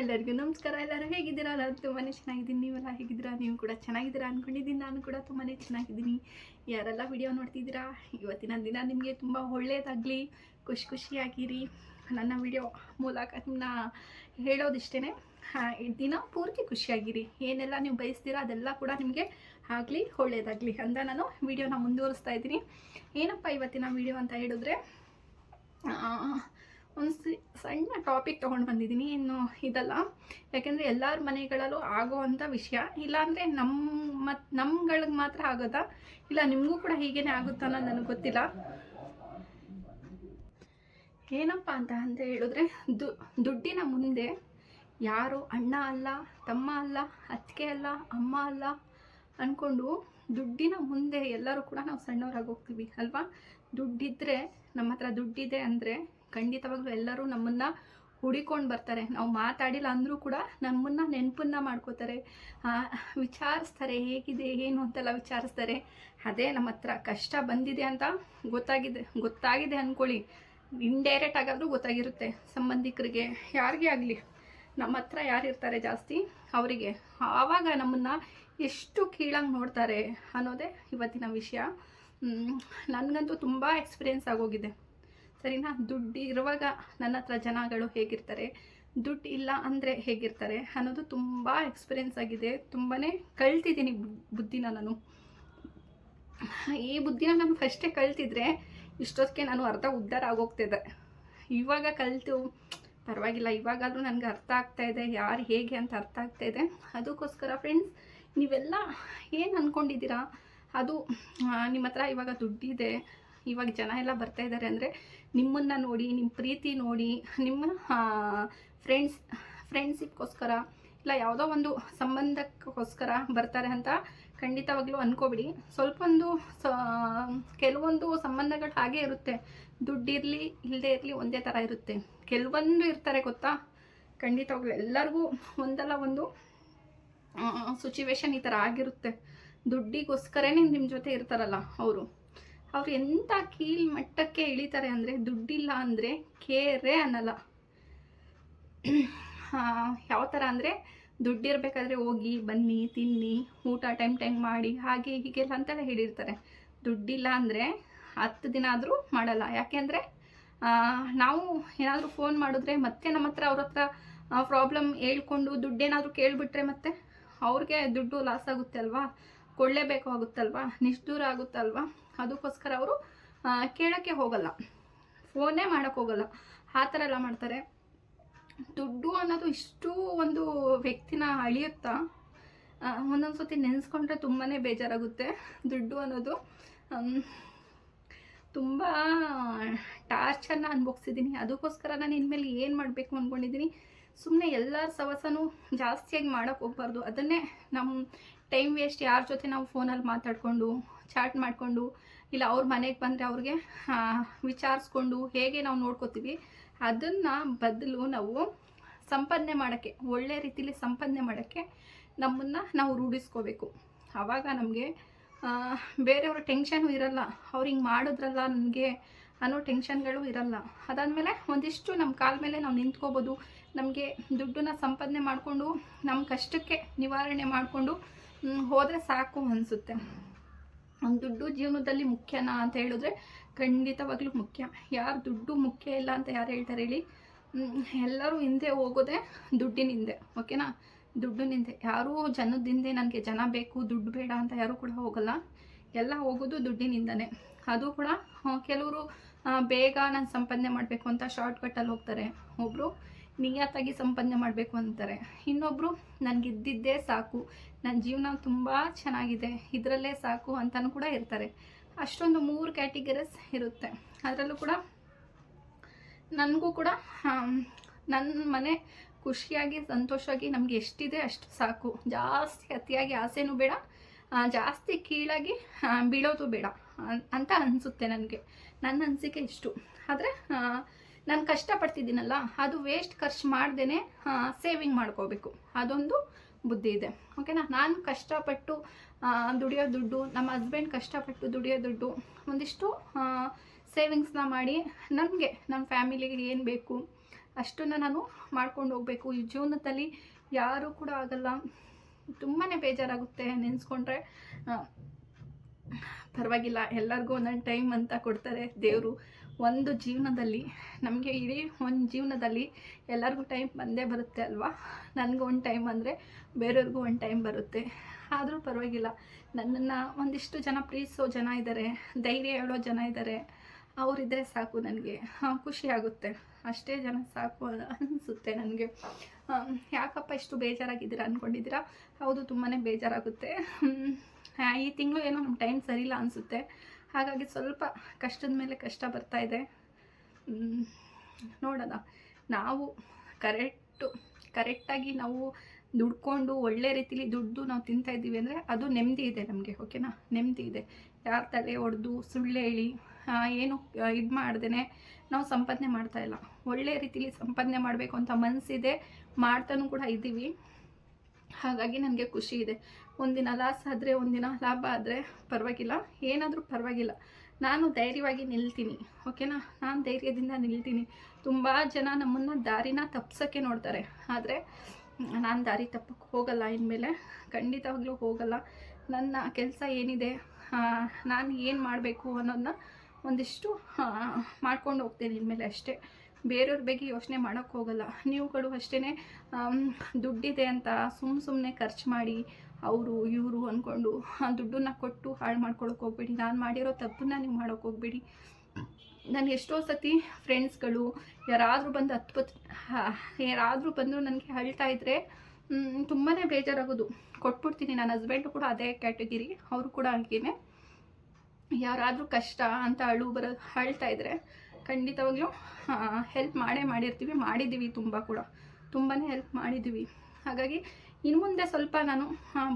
ಎಲ್ಲರಿಗೂ ನಮಸ್ಕಾರ, ಎಲ್ಲರೂ ಹೇಗಿದ್ದೀರಾ? ನಾನು ತುಂಬಾ ಚೆನ್ನಾಗಿದ್ದೀನಿ. ನೀವೆಲ್ಲ ಹೇಗಿದ್ದೀರಾ? ನೀವು ಕೂಡ ಚೆನ್ನಾಗಿದ್ದೀರಾ ಅಂದ್ಕೊಂಡಿದ್ದೀನಿ ನಾನು ಕೂಡ ತುಂಬಾ ಚೆನ್ನಾಗಿದ್ದೀನಿ. ಯಾರೆಲ್ಲ ವಿಡಿಯೋ ನೋಡ್ತಿದ್ದೀರಾ? ಇವತ್ತಿನ ದಿನ ನಿಮಗೆ ತುಂಬ ಒಳ್ಳೆಯದಾಗಲಿ. ಖುಷಿ ಖುಷಿಯಾಗಿರಿ. ನನ್ನ ವಿಡಿಯೋ ಮೂಲಕ ನಿಮ್ಮನ್ನ ಹೇಳೋದಿಷ್ಟೇ ದಿನ ಪೂರ್ತಿ ಖುಷಿಯಾಗಿರಿ. ಏನೆಲ್ಲ ನೀವು ಬಯಸ್ತೀರಾ ಅದೆಲ್ಲ ಕೂಡ ನಿಮಗೆ ಆಗಲಿ, ಒಳ್ಳೆಯದಾಗಲಿ ಅಂತ ನಾನು ವಿಡಿಯೋನ ಮುಂದುವರಿಸ್ತಾ ಇದ್ದೀನಿ. ಏನಪ್ಪ ಇವತ್ತಿನ ವಿಡಿಯೋ ಅಂತ ಹೇಳಿದ್ರೆ ಒಂದು ಸಣ್ಣ ಟಾಪಿಕ್ ತೊಗೊಂಡು ಬಂದಿದ್ದೀನಿ. ಇನ್ನು ಇದಲ್ಲ. ಯಾಕೆಂದರೆ ಎಲ್ಲರ ಮನೆಗಳಲ್ಲೂ ಆಗೋವಂಥ ವಿಷಯ. ಇಲ್ಲಾಂದರೆ ನಮ್ಮ ಮತ್ತು ನಮ್ಗಳಿಗೆ ಮಾತ್ರ ಆಗೋದಾ? ಇಲ್ಲ, ನಿಮಗೂ ಕೂಡ ಹೀಗೇನೆ ಆಗುತ್ತಾ ನನಗೆ ಗೊತ್ತಿಲ್ಲ. ಏನಪ್ಪ ಅಂತ ಅಂತ ಹೇಳಿದ್ರೆ ದುಡ್ಡಿನ ಮುಂದೆ ಯಾರು ಅಣ್ಣ ಅಲ್ಲ, ತಮ್ಮ ಅಲ್ಲ, ಅತ್ತಿಗೆ ಅಲ್ಲ, ಅಮ್ಮ ಅಲ್ಲ ಅಂದ್ಕೊಂಡು ದುಡ್ಡಿನ ಮುಂದೆ ಎಲ್ಲರೂ ಕೂಡ ನಾವು ಸಣ್ಣವರಾಗಿ ಹೋಗ್ತೀವಿ, ಅಲ್ವಾ? ದುಡ್ಡಿದ್ರೆ ನಮ್ಮ ಹತ್ರ ದುಡ್ಡಿದೆ ಅಂದರೆ ಖಂಡಿತವಾಗ್ಲೂ ಎಲ್ಲರೂ ನಮ್ಮನ್ನು ಹುಡಿಕೊಂಡು ಬರ್ತಾರೆ. ನಾವು ಮಾತಾಡಿಲ್ಲ ಅಂದರೂ ಕೂಡ ನಮ್ಮನ್ನು ನೆನಪನ್ನ ಮಾಡ್ಕೋತಾರೆ. ವಿಚಾರಿಸ್ತಾರೆ, ಹೇಗಿದೆ, ಏನು ಅಂತೆಲ್ಲ ವಿಚಾರಿಸ್ತಾರೆ. ಅದೇ ನಮ್ಮ ಹತ್ರ ಕಷ್ಟ ಬಂದಿದೆ ಅಂತ ಗೊತ್ತಾಗಿದೆ ಗೊತ್ತಾಗಿದೆ ಅಂದ್ಕೊಳ್ಳಿ ಇಂಡೈರೆಕ್ಟ್ ಆಗಾದರೂ ಗೊತ್ತಾಗಿರುತ್ತೆ. ಸಂಬಂಧಿಕರಿಗೆ, ಯಾರಿಗೇ ಆಗಲಿ. ನಮ್ಮ ಹತ್ರ ಯಾರು ಇರ್ತಾರೆ ಜಾಸ್ತಿ? ಅವರಿಗೆ. ಆವಾಗ ನಮ್ಮನ್ನು ಎಷ್ಟು ಕೀಳಾಗಿ ನೋಡ್ತಾರೆ ಅನ್ನೋದೇ ಇವತ್ತಿನ ವಿಷಯ. ನನಗಂತೂ ತುಂಬ ಎಕ್ಸ್ಪೀರಿಯೆನ್ಸ್ ಆಗೋಗಿದೆ. ಸರಿನಾ? ದುಡ್ಡು ಇರುವಾಗ ನನ್ನ ಹತ್ರ ಜನಗಳು ಹೇಗಿರ್ತಾರೆ? ದುಡ್ಡು ಇಲ್ಲ ಅಂದರೆ ಹೇಗಿರ್ತಾರೆ? ಅನ್ನೋದು ತುಂಬ ಎಕ್ಸ್ಪೀರಿಯೆನ್ಸ್ ಆಗಿದೆ. ತುಂಬಾ ಕಲ್ತಿದ್ದೀನಿ ಬುದ್ಧಿನ ನಾನು. ಈ ಬುದ್ಧಿನ ನಾನು ಫಸ್ಟೇ ಕಲ್ತಿದ್ರೆ ಇಷ್ಟೊತ್ತಿಗೆ ನಾನು ಅರ್ಧ ಉದ್ಧಾರ ಆಗೋಗ್ತಿದ್ದೆ ಇವಾಗ ಕಲಿತು, ಪರವಾಗಿಲ್ಲ, ಇವಾಗಾದರೂ ನನಗೆ ಅರ್ಥ ಆಗ್ತಾ ಇದೆ, ಯಾರು ಹೇಗೆ ಅಂತ ಅರ್ಥ ಆಗ್ತಾ ಇದೆ. ಅದಕ್ಕೋಸ್ಕರ ಫ್ರೆಂಡ್ಸ್ ನೀವೆಲ್ಲ ಏನು ಅಂದ್ಕೊಂಡಿದ್ದೀರಾ ಅದು ನಿಮ್ಮ ಹತ್ರ ಇವಾಗ ದುಡ್ಡಿದೆ. ಇವಾಗ ಜನ ಎಲ್ಲ ಬರ್ತಾ ಇದ್ದಾರೆ ಅಂದರೆ ನಿಮ್ಮನ್ನು ನೋಡಿ ನಿಮ್ಮ ಪ್ರೀತಿ ನೋಡಿ, ನಿಮ್ಮ ಫ್ರೆಂಡ್ಸ್ ಫ್ರೆಂಡ್ಸಿಪ್ಗೋಸ್ಕರ ಇಲ್ಲ ಯಾವುದೋ ಒಂದು ಸಂಬಂಧಕ್ಕೋಸ್ಕರ ಬರ್ತಾರೆ ಅಂತ ಖಂಡಿತವಾಗ್ಲೂ ಅನ್ಕೋಬಿಡಿ. ಸ್ವಲ್ಪ ಒಂದು ಸ, ಕೆಲವೊಂದು ಸಂಬಂಧಗಳು ಹಾಗೇ ಇರುತ್ತೆ. ದುಡ್ಡಿರಲಿ ಇಲ್ಲದೆ ಇರಲಿ ಒಂದೇ ಥರ ಇರುತ್ತೆ. ಕೆಲವೊಂದು ಇರ್ತಾರೆ ಗೊತ್ತಾ? ಖಂಡಿತವಾಗ್ಲೂ ಎಲ್ಲರಿಗೂ ಒಂದಲ್ಲ ಒಂದು ಸಿಚುವೇಶನ್ ಈ ಥರ ಆಗಿರುತ್ತೆ. ದುಡ್ಡಿಗೋಸ್ಕರನೇ ನಿಮ್ಮ ಜೊತೆ ಇರ್ತಾರಲ್ಲ ಅವರು. ಅವ್ರು ಎಂಥ ಕೀಳ್ ಮಟ್ಟಕ್ಕೆ ಇಳಿತಾರೆ ಅಂದರೆ ದುಡ್ಡಿಲ್ಲ ಅಂದರೆ ಕೇರೇ ಅನ್ನಲ್ಲ. ಯಾವ ಥರ ಅಂದರೆ ದುಡ್ಡಿರಬೇಕಾದ್ರೆ ಹೋಗಿ, ಬನ್ನಿ, ತಿನ್ನಿ, ಊಟ ಟೈಮ್ ಟೈಮ್ ಮಾಡಿ, ಹಾಗೆ ಹೀಗೆಲ್ಲ ಅಂತೆಲ್ಲ ಹೇಳಿರ್ತಾರೆ. ದುಡ್ಡಿಲ್ಲ ಅಂದರೆ ಹತ್ತು ದಿನ ಆದರೂ ಮಾಡಲ್ಲ. ಯಾಕೆಂದರೆ ನಾವು ಏನಾದರೂ ಫೋನ್ ಮಾಡಿದ್ರೆ ಮತ್ತೆ ನಮ್ಮ ಹತ್ರ ಅವ್ರ ಹತ್ರ ಪ್ರಾಬ್ಲಮ್ ಹೇಳ್ಕೊಂಡು ದುಡ್ಡೇನಾದರೂ ಕೇಳಿಬಿಟ್ರೆ ಮತ್ತೆ ಅವ್ರಿಗೆ ದುಡ್ಡು ಲಾಸ್ ಆಗುತ್ತೆ ಅಲ್ವಾ? ಕೊಳ್ಳೇಬೇಕು ಆಗುತ್ತಲ್ವಾ? ನಿಷ್ಠೂರ ಆಗುತ್ತಲ್ವಾ? ಅದಕ್ಕೋಸ್ಕರ ಅವರು ಕೇಳೋಕ್ಕೆ ಹೋಗಲ್ಲ. ಫೋನೇ ಮಾಡೋಕ್ಕೆ ಹೋಗಲ್ಲ. ಆ ಥರ ಎಲ್ಲ ಮಾಡ್ತಾರೆ. ದುಡ್ಡು ಅನ್ನೋದು ಇಷ್ಟು ಒಂದು ವ್ಯಕ್ತಿನ ಅಳಿಯುತ್ತಾ? ಒಂದೊಂದು ಸತಿ ನೆನೆಸ್ಕೊಂಡ್ರೆ ತುಂಬಾ ಬೇಜಾರಾಗುತ್ತೆ ದುಡ್ಡು ಅನ್ನೋದು. ತುಂಬ ಟಾರ್ಚರ್ನ ಅನುಭವಿಸಿದ್ದೀನಿ. ಅದಕ್ಕೋಸ್ಕರ ನಾನು ಇನ್ಮೇಲೆ ಏನು ಮಾಡಬೇಕು ಅಂದ್ಕೊಂಡಿದ್ದೀನಿ ಸುಮ್ಮನೆ ಎಲ್ಲರ ಸವಸನೂ ಜಾಸ್ತಿಯಾಗಿ ಮಾಡೋಕ್ಕೆ ಹೋಗ್ಬಾರ್ದು. ಅದನ್ನೇ ನಮ್ಮ ಟೈಮ್ ವೇಸ್ಟ್ ಯಾರ ಜೊತೆ ನಾವು ಫೋನಲ್ಲಿ ಮಾತಾಡಿಕೊಂಡು ಚಾಟ್ ಮಾಡಿಕೊಂಡು, ಇಲ್ಲ ಅವ್ರ ಮನೆಗೆ ಬಂದರೆ ಅವ್ರಿಗೆ ವಿಚಾರಿಸ್ಕೊಂಡು ಹೇಗೆ ನಾವು ನೋಡ್ಕೋತೀವಿ, ಅದನ್ನು ಬದಲು ನಾವು ಸಂಪಾದನೆ ಮಾಡೋಕ್ಕೆ, ಒಳ್ಳೆ ರೀತಿಲಿ ಸಂಪಾದನೆ ಮಾಡೋಕ್ಕೆ ನಮ್ಮನ್ನು ನಾವು ರೂಢಿಸ್ಕೋಬೇಕು. ಆವಾಗ ನಮಗೆ ಬೇರೆಯವ್ರ ಟೆನ್ಷನು ಇರಲ್ಲ, ಅವ್ರು ಹಿಂಗೆ ಮಾಡಿದ್ರಲ್ಲ ನನಗೆ ಅನ್ನೋ ಟೆನ್ಷನ್ಗಳು ಇರಲ್ಲ. ಅದಾದಮೇಲೆ ಒಂದಿಷ್ಟು ನಮ್ಮ ಕಾಲ ಮೇಲೆ ನಾವು ನಿಂತ್ಕೋಬೋದು, ನಮಗೆ ದುಡ್ಡನ್ನ ಸಂಪಾದನೆ ಮಾಡಿಕೊಂಡು ನಮ್ಮ ಕಷ್ಟಕ್ಕೆ ನಿವಾರಣೆ ಮಾಡಿಕೊಂಡು ಹೋದರೆ ಸಾಕು ಅನಿಸುತ್ತೆ. ದುಡ್ಡು ಜೀವನದಲ್ಲಿ ಮುಖ್ಯನಾ ಅಂತ ಹೇಳಿದ್ರೆ ಖಂಡಿತವಾಗ್ಲೂ ಮುಖ್ಯ. ಯಾರು ದುಡ್ಡು ಮುಖ್ಯ ಇಲ್ಲ ಅಂತ ಯಾರು ಹೇಳ್ತಾರೆ ಹೇಳಿ? ಎಲ್ಲರೂ ಹಿಂದೆ ಹೋಗೋದೇ ದುಡ್ಡಿನ ಹಿಂದೆ ಓಕೆನಾ ದುಡ್ಡಿನಿಂದೆ. ಯಾರೂ ಜನದ ಹಿಂದೆ ನನಗೆ ಜನ ಬೇಕು, ದುಡ್ಡು ಬೇಡ ಅಂತ ಯಾರೂ ಕೂಡ ಹೋಗಲ್ಲ. ಎಲ್ಲ ಹೋಗೋದು ದುಡ್ಡಿನಿಂದನೇ. ಅದು ಕೂಡ ಕೆಲವರು ಬೇಗ ನಾನು ಸಂಪಾದನೆ ಮಾಡಬೇಕು ಅಂತ ಶಾರ್ಟ್ಕಟ್ಟಲ್ಲಿ ಹೋಗ್ತಾರೆ. ಒಬ್ಬರು ನಿಯತ್ತಾಗಿ ಸಂಪಾದನೆ ಮಾಡಬೇಕು ಅಂತಾರೆ. ಇನ್ನೊಬ್ಬರು ನನಗಿದ್ದಿದ್ದೇ ಸಾಕು. ನನ್ನ ಜೀವನ ತುಂಬ ಚೆನ್ನಾಗಿದೆ. ಇದರಲ್ಲೇ ಸಾಕು ಅಂತಲೂ ಕೂಡ ಇರ್ತಾರೆ. ಅಷ್ಟೊಂದು ಮೂರು ಕ್ಯಾಟಿಗರೀಸ್ ಇರುತ್ತೆ. ಅದರಲ್ಲೂ ಕೂಡ ನನಗೂ ಕೂಡ ನನ್ನ ಮನೆ ಖುಷಿಯಾಗಿ, ಸಂತೋಷವಾಗಿ ನಮಗೆ ಎಷ್ಟಿದೆ ಅಷ್ಟು ಸಾಕು. ಜಾಸ್ತಿ ಅತಿಯಾಗಿ ಆಸೆನೂ ಬೇಡ ಜಾಸ್ತಿ ಕೀಳಾಗಿ ಬೀಳೋದು ಬೇಡ ಅಂತ ಅನಿಸುತ್ತೆ ನನಗೆ. ನನ್ನ ಅನಿಸಿಕೆ ಇಷ್ಟು. ಆದರೆ ನಾನು ಕಷ್ಟಪಡ್ತಿದ್ದೀನಲ್ಲ, ಅದು ವೇಸ್ಟ್ ಖರ್ಚು ಮಾಡ್ದೇ ಸೇವಿಂಗ್ ಮಾಡ್ಕೋಬೇಕು. ಅದೊಂದು ಬುದ್ಧಿ ಇದೆ. ಓಕೆನಾ ನಾನು ಕಷ್ಟಪಟ್ಟು ದುಡಿಯೋ ದುಡ್ಡು, ನಮ್ಮ ಹಸ್ಬೆಂಡ್ ಕಷ್ಟಪಟ್ಟು ದುಡಿಯೋ ದುಡ್ಡು, ಒಂದಿಷ್ಟು ಸೇವಿಂಗ್ಸ್ನ ಮಾಡಿ ನನಗೆ ನಮ್ಮ ಫ್ಯಾಮಿಲಿಗೆ ಏನು ಬೇಕು, ಅಷ್ಟನ್ನು ನಾನು ಮಾಡ್ಕೊಂಡು ಹೋಗಬೇಕು. ಈ ಜೀವನದಲ್ಲಿ ಯಾರೂ ಕೂಡ ಆಗಲ್ಲ. ತುಂಬಾ ಬೇಜಾರಾಗುತ್ತೆ ನೆನೆಸ್ಕೊಂಡ್ರೆ. ಪರವಾಗಿಲ್ಲ. ಎಲ್ಲರಿಗೂ ಒಂದೊಂದು ಟೈಮ್ ಅಂತ ಕೊಡ್ತಾರೆ ದೇವರು. ಒಂದು ಜೀವನದಲ್ಲಿ, ನಮಗೆ ಇಡೀ ಒಂದು ಜೀವನದಲ್ಲಿ ಎಲ್ಲರಿಗೂ ಟೈಮ್ ಬಂದೇ ಬರುತ್ತೆ ಅಲ್ವಾ? ನನಗೂ ಒಂದು ಟೈಮ್ ಅಂದರೆ ಬೇರೆಯವ್ರಿಗೂ ಒಂದು ಟೈಮ್ ಬರುತ್ತೆ. ಆದರೂ ಪರವಾಗಿಲ್ಲ. ನನ್ನನ್ನು ಒಂದಿಷ್ಟು ಜನ ಪ್ರೀತಿಸೋ ಜನ ಇದ್ದಾರೆ ಧೈರ್ಯ ಹೇಳೋ ಜನ ಇದ್ದಾರೆ ಅವರಿದ್ದರೆ ಸಾಕು ನನಗೆ. ಖುಷಿ ಆಗುತ್ತೆ. ಅಷ್ಟೇ ಜನ ಸಾಕು ಅನಿಸುತ್ತೆ ನನಗೆ. ಯಾಕಪ್ಪ ಇಷ್ಟು ಬೇಜಾರಾಗಿದ್ದೀರಾ ಅಂದ್ಕೊಂಡಿದ್ದೀರಾ ಹೌದು ತುಂಬಾ ಬೇಜಾರಾಗುತ್ತೆ. ಈ ತಿಂಗಳು ಏನೋ ನಮ್ಮ ಟೈಮ್ ಸರಿಯಿಲ್ಲ ಅನಿಸುತ್ತೆ. ಹಾಗಾಗಿ ಸ್ವಲ್ಪ ಕಷ್ಟದ ಮೇಲೆ ಕಷ್ಟ ಬರ್ತಾ ಇದೆ. ನೋಡೋಣ. ನಾವು ಕರೆಕ್ಟು, ಕರೆಕ್ಟಾಗಿ ನಾವು ದುಡ್ಕೊಂಡು ಒಳ್ಳೆ ರೀತಿಲಿ ದುಡ್ಡು ನಾವು ತಿಂತಾ ಇದ್ದೀವಿ ಅಂದರೆ ಅದು ನೆಮ್ಮದಿ ಇದೆ ನಮಗೆ ಓಕೆನಾ ನೆಮ್ಮದಿ ಇದೆ. ಯಾರ ತಲೆ ಒಡೆದು, ಸುಳ್ಳು ಹೇಳಿ ಏನು ಇದು ಮಾಡ್ದೇ ನಾವು ಸಂಪಾದನೆ ಮಾಡ್ತಾ ಇಲ್ಲ. ಒಳ್ಳೆ ರೀತಿಲಿ ಸಂಪಾದನೆ ಮಾಡಬೇಕು ಅಂತ ಮನಸ್ಸಿದೆ ಮಾಡ್ತಾನೂ ಕೂಡ ಇದ್ದೀವಿ. ಹಾಗಾಗಿ ನನಗೆ ಖುಷಿ ಇದೆ. ಒಂದಿನ ಲಾಸ್ ಆದರೆ, ಒಂದಿನ ಲಾಭ ಆದರೆ ಪರವಾಗಿಲ್ಲ. ಏನಾದರೂ ಪರವಾಗಿಲ್ಲ. ನಾನು ಧೈರ್ಯವಾಗಿ ನಿಲ್ತೀನಿ. ಓಕೆನಾ? ನಾನು ಧೈರ್ಯದಿಂದ ನಿಲ್ತೀನಿ. ತುಂಬ ಜನ ನಮ್ಮನ್ನು ದಾರಿನ ತಪ್ಸೋಕ್ಕೆ ನೋಡ್ತಾರೆ. ಆದರೆ ನಾನು ದಾರಿ ತಪ್ಪಕ್ಕೆ ಹೋಗಲ್ಲ ಇನ್ಮೇಲೆ. ಖಂಡಿತವಾಗ್ಲೂ ಹೋಗಲ್ಲ. ನನ್ನ ಕೆಲಸ ಏನಿದೆ? ನಾನು ಏನು ಮಾಡಬೇಕು ಅನ್ನೋದನ್ನ ಒಂದಿಷ್ಟು ಮಾಡ್ಕೊಂಡು ಹೋಗ್ತೀನಿ ಇನ್ಮೇಲೆ ಅಷ್ಟೇ. ಬೇರೆಯವ್ರ ಬಗ್ಗೆ ಯೋಚನೆ ಮಾಡೋಕ್ಕೆ ಹೋಗಲ್ಲ. ನೀವುಗಳು ಅಷ್ಟೇ ದುಡ್ಡಿದೆ ಅಂತ ಸುಮ್ಮ ಸುಮ್ಮನೆ ಖರ್ಚು ಮಾಡಿ ಅವರು, ಇವರು ಅಂದ್ಕೊಂಡು ಆ ದುಡ್ಡನ್ನ ಕೊಟ್ಟು ಹಾಳು ಮಾಡ್ಕೊಳಕ್ಕೆ ಹೋಗ್ಬೇಡಿ. ನಾನು ಮಾಡಿರೋ ತಪ್ಪನ್ನ ನೀವು ಮಾಡೋಕ್ಕೆ ಹೋಗ್ಬೇಡಿ. ನಾನು ಎಷ್ಟೋ ಸತಿ ಫ್ರೆಂಡ್ಸ್ಗಳು ಯಾರಾದರೂ ಬಂದು ಹತ್ಪತ್ ಯಾರಾದರೂ ಬಂದು ನನಗೆ ಅಳ್ತಾ ಇದ್ದರೆ ತುಂಬಾ ಬೇಜಾರಾಗೋದು. ಕೊಟ್ಬಿಡ್ತೀನಿ. ನನ್ನ ಹಸ್ಬೆಂಡು ಕೂಡ ಅದೇ ಕ್ಯಾಟಗಿರಿ ಅವರು ಕೂಡ ಹಾಗೇನೆ. ಯಾರಾದರೂ ಕಷ್ಟ ಅಂತ ಅಳು ಬರೋ, ಅಳ್ತಾ ಇದ್ದರೆ ಖಂಡಿತವಾಗ್ಲೂ ಹೆಲ್ಪ್ ಮಾಡೇ ಮಾಡಿರ್ತೀವಿ. ಮಾಡಿದ್ದೀವಿ ತುಂಬ ಕೂಡ. ತುಂಬಾ ಹೆಲ್ಪ್ ಮಾಡಿದ್ದೀವಿ ಹಾಗಾಗಿ ಇನ್ನು ಮುಂದೆ ಸ್ವಲ್ಪ ನಾನು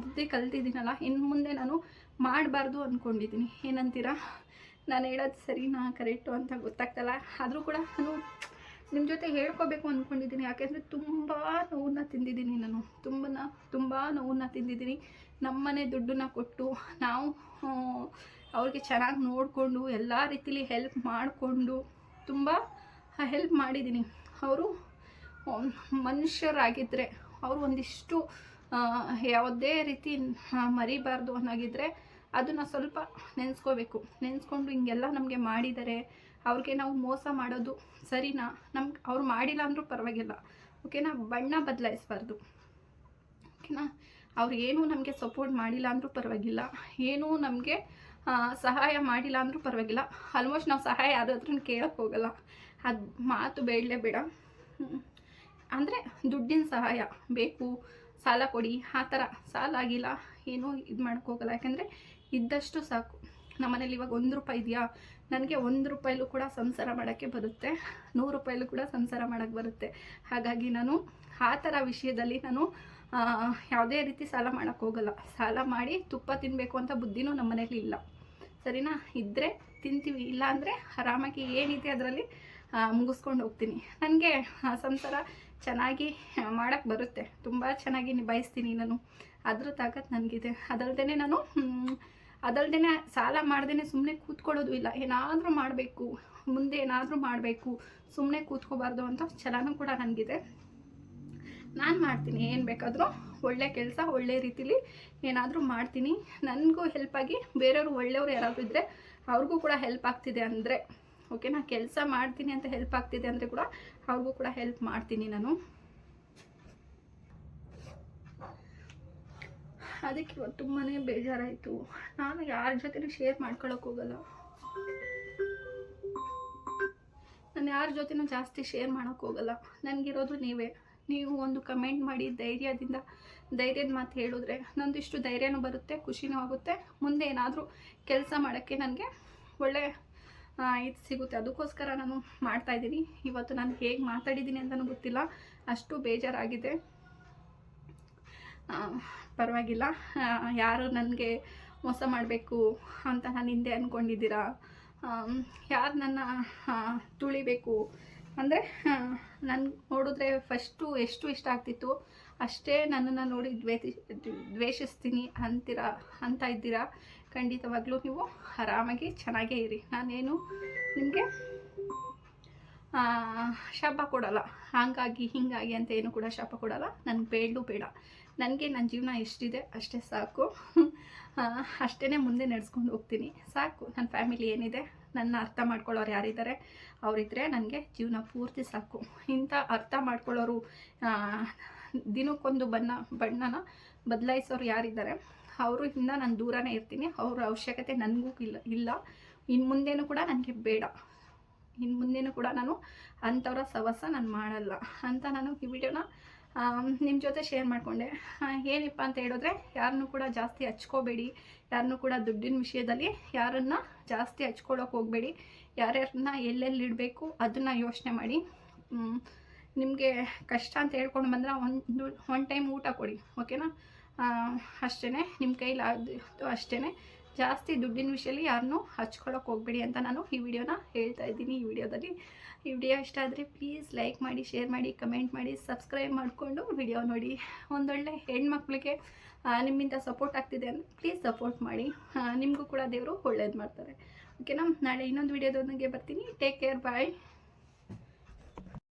ಬುದ್ಧಿ ಕಲ್ತಿದ್ದೀನಲ್ಲ ಇನ್ನು ಮುಂದೆ ನಾನು ಮಾಡಬಾರ್ದು ಅಂದ್ಕೊಂಡಿದ್ದೀನಿ ಏನಂತೀರಾ? ನಾನು ಹೇಳೋದು ಸರಿನಾ, ಕರೆಕ್ಟು ಅಂತ ಗೊತ್ತಾಗ್ತಲ್ಲ. ಆದರೂ ಕೂಡ ನಾನು ನಿಮ್ಮ ಜೊತೆ ಹೇಳ್ಕೋಬೇಕು ಅಂದ್ಕೊಂಡಿದ್ದೀನಿ ಯಾಕೆಂದರೆ ತುಂಬ ನೋವನ್ನ ತಿಂದಿದ್ದೀನಿ ನಾನು. ತುಂಬನ, ತುಂಬ ನೋವನ್ನ ತಿಂದಿದ್ದೀನಿ. ನಮ್ಮನೆ ದುಡ್ಡನ್ನ ಕೊಟ್ಟು, ನಾವು ಅವ್ರಿಗೆ ಚೆನ್ನಾಗಿ ನೋಡಿಕೊಂಡು, ಎಲ್ಲ ರೀತಿಲಿ ಹೆಲ್ಪ್ ಮಾಡಿಕೊಂಡು ತುಂಬ ಹೆಲ್ಪ್ ಮಾಡಿದ್ದೀನಿ. ಅವರು ಮನುಷ್ಯರಾಗಿದ್ದರೆ ಅವರು ಒಂದಿಷ್ಟು ಯಾವುದೇ ರೀತಿ ಮರಿಬಾರ್ದು ಅನ್ನೋಗಿದ್ರೆ ಅದನ್ನು ಸ್ವಲ್ಪ ನೆನೆಸ್ಕೋಬೇಕು. ನೆನೆಸ್ಕೊಂಡು ಹಿಂಗೆಲ್ಲ ನಮಗೆ ಮಾಡಿದ್ದಾರೆ ಅವ್ರಿಗೆ ನಾವು ಮೋಸ ಮಾಡೋದು ಸರಿನಾ? ನಮ್ಗೆ ಅವ್ರು ಮಾಡಿಲ್ಲ ಅಂದರೂ ಪರವಾಗಿಲ್ಲ. ಓಕೆನಾ ಬಣ್ಣ ಬದಲಾಯಿಸ್ಬಾರ್ದು. ಓಕೆನಾ ಅವ್ರು ಏನೂ ನಮಗೆ ಸಪೋರ್ಟ್ ಮಾಡಿಲ್ಲ ಅಂದರೂ ಪರವಾಗಿಲ್ಲ. ಏನೂ ನಮಗೆ ಸಹಾಯ ಮಾಡಿಲ್ಲ ಅಂದರೂ ಪರವಾಗಿಲ್ಲ. ಆಲ್ಮೋಸ್ಟ್ ನಾವು ಸಹಾಯ ಯಾವುದಾದ್ರೂ ಕೇಳೋಕ್ಕೆ ಹೋಗಲ್ಲ. ಅದು ಮಾತು ಬೇಡಲೇ ಬೇಡ. ಅಂದರೆ ದುಡ್ಡಿನ ಸಹಾಯ ಬೇಕು, ಸಾಲ ಕೊಡಿ, ಆ ಥರ ಸಾಲ ಆಗಿಲ್ಲ, ಏನೂ ಇದು ಮಾಡೋಕ್ಕೆ ಹೋಗಲ್ಲ. ಯಾಕಂದರೆ ಇದ್ದಷ್ಟು ಸಾಕು. ನಮ್ಮನೇಲಿ ಇವಾಗ ಒಂದು ರೂಪಾಯಿ ಇದೆಯಾ? ನನಗೆ ಒಂದು ರೂಪಾಯಿಲೂ ಕೂಡ ಸಂಸಾರ ಮಾಡೋಕ್ಕೆ ಬರುತ್ತೆ. ನೂರು ರೂಪಾಯಿಲೂ ಕೂಡ ಸಂಸಾರ ಮಾಡೋಕ್ಕೆ ಬರುತ್ತೆ. ಹಾಗಾಗಿ ನಾನು ಆ ಥರ ವಿಷಯದಲ್ಲಿ ನಾನು ಯಾವುದೇ ರೀತಿ ಸಾಲ ಮಾಡೋಕ್ಕೆ ಹೋಗಲ್ಲ. ಸಾಲ ಮಾಡಿ ತುಪ್ಪ ತಿನ್ನಬೇಕು ಅಂತ ಬುದ್ಧಿನೂ ನಮ್ಮ ಮನೇಲಿ ಇಲ್ಲ. ಸರಿನಾ? ಇದ್ದರೆ ತಿಂತೀವಿ. ಇಲ್ಲ ಅಂದರೆ ಆರಾಮಾಗಿ ಏನಿದೆ ಅದರಲ್ಲಿ ಮುಗಿಸ್ಕೊಂಡು ಹೋಗ್ತೀನಿ. ನನಗೆ ಸಂಸಾರ ಚೆನ್ನಾಗಿ ಮಾಡೋಕ್ಕೆ ಬರುತ್ತೆ. ತುಂಬ ಚೆನ್ನಾಗಿ ನಿಭಾಯಿಸ್ತೀನಿ ನಾನು. ಅದ್ರ ತಾಕತ್ತು ನನಗಿದೆ. ಅದಲ್ದೇ ನಾನು ಅದಲ್ಲದೆ ಸಾಲ ಮಾಡ್ದೇ ಸುಮ್ಮನೆ ಕೂತ್ಕೊಳ್ಳೋದು ಇಲ್ಲ. ಏನಾದರೂ ಮಾಡಬೇಕು. ಮುಂದೆ ಏನಾದರೂ ಮಾಡಬೇಕು. ಸುಮ್ಮನೆ ಕೂತ್ಕೋಬಾರ್ದು ಅಂತ ಛಲನೂ ಕೂಡ ನನಗಿದೆ. ನಾನು ಮಾಡ್ತೀನಿ, ಏನು ಬೇಕಾದರೂ. ಒಳ್ಳೆ ಕೆಲಸ, ಒಳ್ಳೆ ರೀತಿಲಿ ಏನಾದರೂ ಮಾಡ್ತೀನಿ. ನನಗೂ ಹೆಲ್ಪಾಗಿ ಬೇರೆಯವರು ಒಳ್ಳೆಯವ್ರು ಯಾರಾದರೂ ಇದ್ದರೆ ಅವ್ರಿಗೂ ಕೂಡ ಹೆಲ್ಪ್ ಆಗ್ತಿದೆ ಅಂದರೆ ಓಕೆ ನಾನು ಕೆಲಸ ಮಾಡ್ತೀನಿ ಅಂತ ಹೆಲ್ಪ್ ಆಗ್ತಿದೆ ಅಂದರೆ ಕೂಡ ಅವ್ರಿಗೂ ಕೂಡ ಹೆಲ್ಪ್ ಮಾಡ್ತೀನಿ ನಾನು. ಅದಕ್ಕೆ ಇವತ್ತು ತುಂಬಾ ಬೇಜಾರಾಯಿತು. ನಾನು ಯಾರ ಜೊತೆನೂ ಶೇರ್ ಮಾಡ್ಕೊಳಕ್ಕೆ ಹೋಗಲ್ಲ. ನಾನು ಯಾರ ಜೊತೆನೂ ಜಾಸ್ತಿ ಶೇರ್ ಮಾಡೋಕ್ಕೋಗಲ್ಲ ನನಗಿರೋದು ನೀವೇ. ನೀವು ಒಂದು ಕಮೆಂಟ್ ಮಾಡಿ ಧೈರ್ಯದಿಂದ, ಧೈರ್ಯದ ಮಾತು ಹೇಳಿದ್ರೆ ನಂದಿಷ್ಟು ಧೈರ್ಯನೂ ಬರುತ್ತೆ, ಖುಷಿನೂ ಆಗುತ್ತೆ. ಮುಂದೆ ಏನಾದರೂ ಕೆಲಸ ಮಾಡೋಕ್ಕೆ ನನಗೆ ಒಳ್ಳೆ ಇದು ಸಿಗುತ್ತೆ. ಅದಕ್ಕೋಸ್ಕರ ನಾನು ಮಾಡ್ತಾಯಿದ್ದೀನಿ ಇವತ್ತು ನಾನು ಹೇಗೆ ಮಾತಾಡಿದ್ದೀನಿ ಅಂತಲೂ ಗೊತ್ತಿಲ್ಲ. ಅಷ್ಟು ಬೇಜಾರಾಗಿದೆ. ಪರವಾಗಿಲ್ಲ. ಯಾರು ನನಗೆ ಮೋಸ ಮಾಡಬೇಕು ಅಂತ ನಾನು ಹಿಂದೆ ಅಂದ್ಕೊಂಡಿದ್ದೀರಾ ಯಾರು ನನ್ನ ತುಳಿಬೇಕು? ಅಂದರೆ ನನ್ನ ನೋಡಿದ್ರೆ ಫಸ್ಟು ಎಷ್ಟು ಇಷ್ಟ ಆಗ್ತಿತ್ತು, ಅಷ್ಟೇ ನನ್ನನ್ನು ನೋಡಿ ದ್ವೇಷಿ, ದ್ವೇಷಿಸ್ತೀನಿ ಅಂತೀರಾ, ಅಂತ ಇದ್ದೀರಾ, ಖಂಡಿತವಾಗ್ಲೂ ನೀವು ಆರಾಮಾಗಿ ಚೆನ್ನಾಗೇ ಇರಿ. ನಾನೇನು ನಿಮಗೆ ಶಾಪ ಕೊಡಲ್ಲ. ಹಾಗಾಗಿ, ಹೀಗಾಗಿ ಅಂತ ಏನು ಕೂಡ ಶಾಪ ಕೊಡಲ್ಲ. ನನಗೆ ಬೇಡೂ ಬೇಡ. ನನಗೆ ನನ್ನ ಜೀವನ ಎಷ್ಟಿದೆ ಅಷ್ಟೇ ಸಾಕು. ಅಷ್ಟೇ ಮುಂದೆ ನಡೆಸ್ಕೊಂಡು ಹೋಗ್ತೀನಿ. ಸಾಕು. ನನ್ನ ಫ್ಯಾಮಿಲಿ ಏನಿದೆ ನನ್ನ ಅರ್ಥ ಮಾಡ್ಕೊಳ್ಳೋರು ಯಾರಿದ್ದಾರೆ ಅವರಿದ್ದರೆ ನನಗೆ ಜೀವನ ಪೂರ್ತಿ ಸಾಕು. ಇಂಥ ಅರ್ಥ ಮಾಡ್ಕೊಳ್ಳೋರು ದಿನಕ್ಕೊಂದು ಬಣ್ಣ, ಬಣ್ಣನ ಬದಲಾಯಿಸೋರು ಯಾರಿದ್ದಾರೆ, ಅವರು ಇಂದ ನಾನು ದೂರನೇ ಇರ್ತೀನಿ, ಅವ್ರ ಅವಶ್ಯಕತೆ ನನಗೂ ಇಲ್ಲ ಇಲ್ಲ. ಇನ್ನು ಮುಂದೇನು ಕೂಡ ನನಗೆ ಬೇಡ. ಇನ್ನು ಮುಂದೇನು ಕೂಡ ನಾನು ಅಂಥವ್ರ ಸವಸ ನಾನು ಮಾಡಲ್ಲ ಅಂತ ನಾನು ಈ ವಿಡಿಯೋನ ನಿಮ್ಮ ಜೊತೆ ಶೇರ್ ಮಾಡಿಕೊಂಡೆ. ಏನಿಪ್ಪ ಅಂತ ಹೇಳಿದ್ರೆ ಯಾರನ್ನೂ ಕೂಡ ಜಾಸ್ತಿ ಹಚ್ಕೋಬೇಡಿ. ಯಾರನ್ನೂ ಕೂಡ ದುಡ್ಡಿನ ವಿಷಯದಲ್ಲಿ ಯಾರನ್ನು ಜಾಸ್ತಿ ಹಚ್ಕೊಳ್ಳೋಕೆ ಹೋಗಬೇಡಿ. ಯಾರ್ಯಾರನ್ನ ಎಲ್ಲೆಲ್ಲಿ ಇಡಬೇಕು ಅದನ್ನು ಯೋಚನೆ ಮಾಡಿ. ನಿಮಗೆ ಕಷ್ಟ ಅಂತ ಹೇಳ್ಕೊಂಡು ಬಂದರೆ ಒಂದು ಒನ್ ಟೈಮ್ ಊಟ ಕೊಡಿ ಓಕೆನಾ ಅಷ್ಟೇ ನಿಮ್ಮ ಕೈಲಿ ಆದಷ್ಟು ಅಷ್ಟೇ ಜಾಸ್ತಿ ದುಡ್ಡಿನ ವಿಷಯದಲ್ಲಿ ಯಾರನ್ನೂ ಹಚ್ಕೊಳ್ಳೋಕೆ ಹೋಗಬೇಡಿ ಅಂತ ನಾನು ಈ ವಿಡಿಯೋನ ಹೇಳ್ತಾ ಇದ್ದೀನಿ. ಈ ವಿಡಿಯೋದಲ್ಲಿ ಈ ವಿಡಿಯೋ ಇಷ್ಟ ಆದರೆ ಪ್ಲೀಸ್ ಲೈಕ್ ಮಾಡಿ ಶೇರ್ ಮಾಡಿ ಕಮೆಂಟ್ ಮಾಡಿ ಸಬ್ಸ್ಕ್ರೈಬ್ ಮಾಡಿಕೊಂಡು ವಿಡಿಯೋ ನೋಡಿ. ಒಂದೊಳ್ಳೆ ಹೆಣ್ಮಕ್ಳಿಗೆ ನಿಮ್ಮಿಂದ ಸಪೋರ್ಟ್ ಆಗ್ತಿದೆ ಅಂದರೆ ಪ್ಲೀಸ್ ಸಪೋರ್ಟ್ ಮಾಡಿ. ನಿಮಗೂ ಕೂಡ ದೇವರು ಒಳ್ಳೇದು ಮಾಡ್ತಾರೆ. ಓಕೆನಾ ನಾಳೆ ಇನ್ನೊಂದು ವಿಡಿಯೋದೊಂದಿಗೆ ಬರ್ತೀನಿ. Take care bye